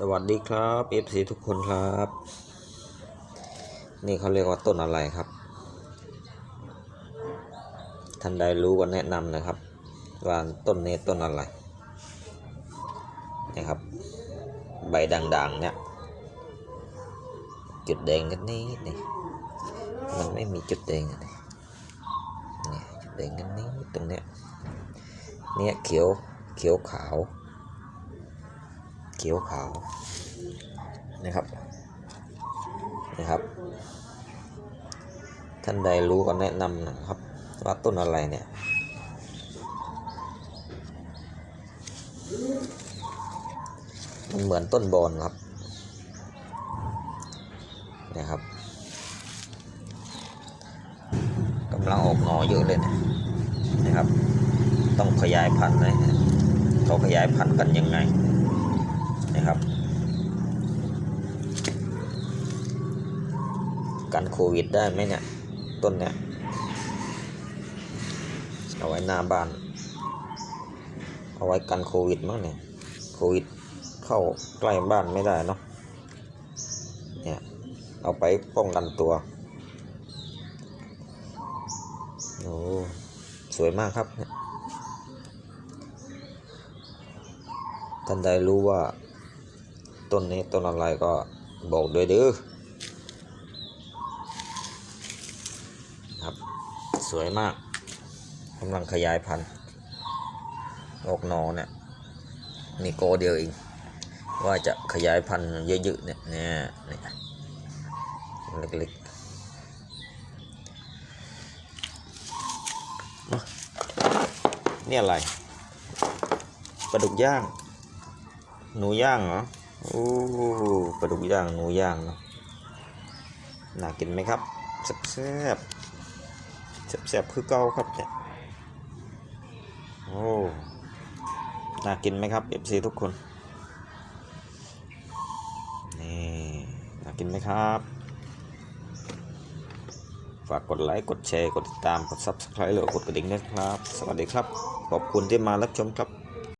สวัสดีครับ FC ทุกคนครับ นี่เขาเรียกว่าต้นอะไรครับ ท่านใดรู้ก็แนะนำนะครับ ว่าต้นนี้ต้นอะไรนี่ครับ ใบด่างๆเนี่ยจุดแดงกันนี้นี่มันไม่มีจุดแดงนี่นี่จุดแดงกันนี้ตรงเนี้ยเนี่ยเขียวเขียวขาว เขียวขาวนะครับนะครับ ท่านใดรู้ก็แนะนำนะครับว่าต้นอะไรเนี่ยมันเหมือนต้นบอนครับนี่ยครับกำลังออกหน่อเยอะเลยนะนะครับ ต้องขยายพันธุ์เลยเขาขยายพันธุ์กันยังไง นะครับ กันโควิดได้ไหมเนี่ย ต้นเนี่ย เอาไว้หน้าบ้าน เอาไว้กันโควิดมั้งเนี่ย โควิดเข้าใกล้บ้านไม่ได้เนาะ เนี่ย เอาไปป้องกันตัว โอ้ สวยมากครับเนี่ยท่านใดรู้ว่า ต้นนี้ต้นอะไรก็บอกด้วยเด้อครับสวยมากกำลังขยายพันธุ์ออกหนอเนี่ยนี่โกเดียวเองว่าจะขยายพันธุ์เยอะๆเนี่ยเนี่ยเนี่ยเล็กๆนี่อะไรปลาดุกย่าง หนูย่างเหรอ โอ้ปลาดุกย่างหนูย่างเนาะน่ากินไหมครับแซ่บแซ่บแซ่บคือเก่าครับเนี่ยโอ้น่ากินไหมครับ FC ทุกคนนี่น่ากินไหมครับ ฝากกดไลค์กดแชร์กดติดตามกด Subscribe หรือกดกระดิ่งด้วยครับ สวัสดีครับ ขอบคุณที่มารับชมครับ